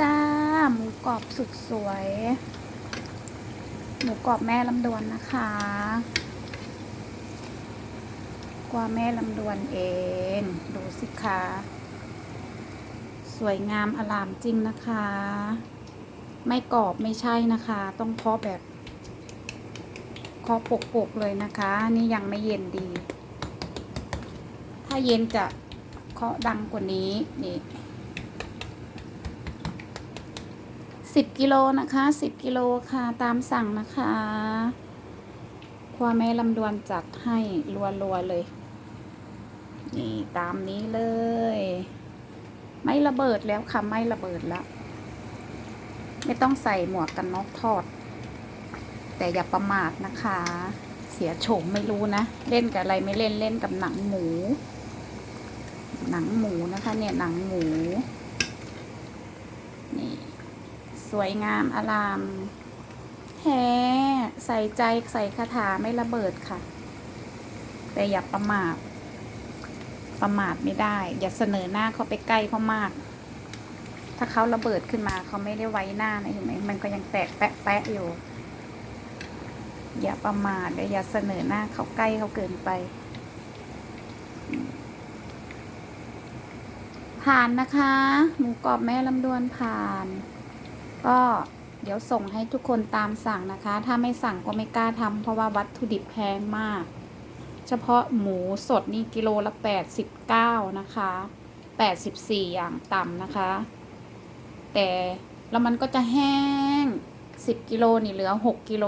จ้า หมูกรอบสุดสวย หมูกรอบแม่ลำดวนนะคะ กว่าแม่ลำดวนเอง ดูสิคะสวยงามอลามจริงนะคะ ไม่กรอบไม่ใช่นะคะ ต้องเคาะแบบเคาะปกๆเลยนะคะ นี่ยังไม่เย็นดี ถ้าเย็นจะเคาะดังกว่านี้นี่ สิบกิโลนะคะสิบกิโลค่ะ ตามสั่งนะคะครัวแม่ลำดวนจัดให้รัวๆเลย นี่ตามนี้เลย ไม่ระเบิดแล้วค่ะ ไม่ระเบิดแล้ว ไม่ต้องใส่หมวกกันน็อกทอด แต่อย่าประมาทนะคะ เสียโฉมไม่รู้นะ เล่นกับอะไรไม่เล่นเล่นกับหนังหมู หนังหมูนะคะ เนี่ยหนังหมู นี่ สวยงามอลามแท้ใส่ใจใส่คาถาไม่ระเบิดค่ะ แต่อย่าประมาทประมาทไม่ได้ อย่าเสนอหน้าเขาไปใกล้เขามาก ถ้าเขาระเบิดขึ้นมาเขาไม่ได้ไว้หน้านะเห็นไหมมันก็ยังแตกแปะแปะอยู่ อย่าประมาทและอย่าเสนอหน้าเขาใกล้เขาเกินไปผ่านนะคะ หมูกรอบแม่ลำดวนผ่าน ก็เดี๋ยวส่งให้ทุกคนตามสั่งนะคะ ถ้าไม่สั่งก็ไม่กล้าทำเพราะว่าวัตถุดิบแพงมาก เฉพาะหมูสดนี่กิโลละแปดสิบเก้านะคะแปดสิบสี่อย่างต่ำนะคะ แต่แล้วมันก็จะแห้งสิบกิโลนี่เหลือหกกิโล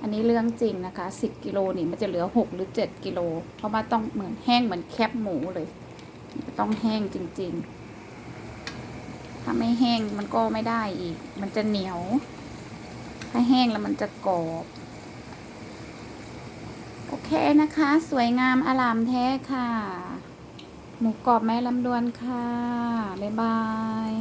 อันนี้เรื่องจริงนะคะสิบกิโลนี่มันจะเหลือหกหรือเจ็ดกิโล เพราะว่าต้องเหมือนแห้งเหมือนแคบหมูเลย ต้องแห้งจริง ๆ ถ้าไม่แห้งมันก็ไม่ได้อีก มันจะเหนียว ถ้าแห้งแล้วมันจะกรอบ โอเคนะคะ สวยงามอลามแท้ค่ะ หมูกรอบแม่ลำดวนค่ะ บ๊ายบาย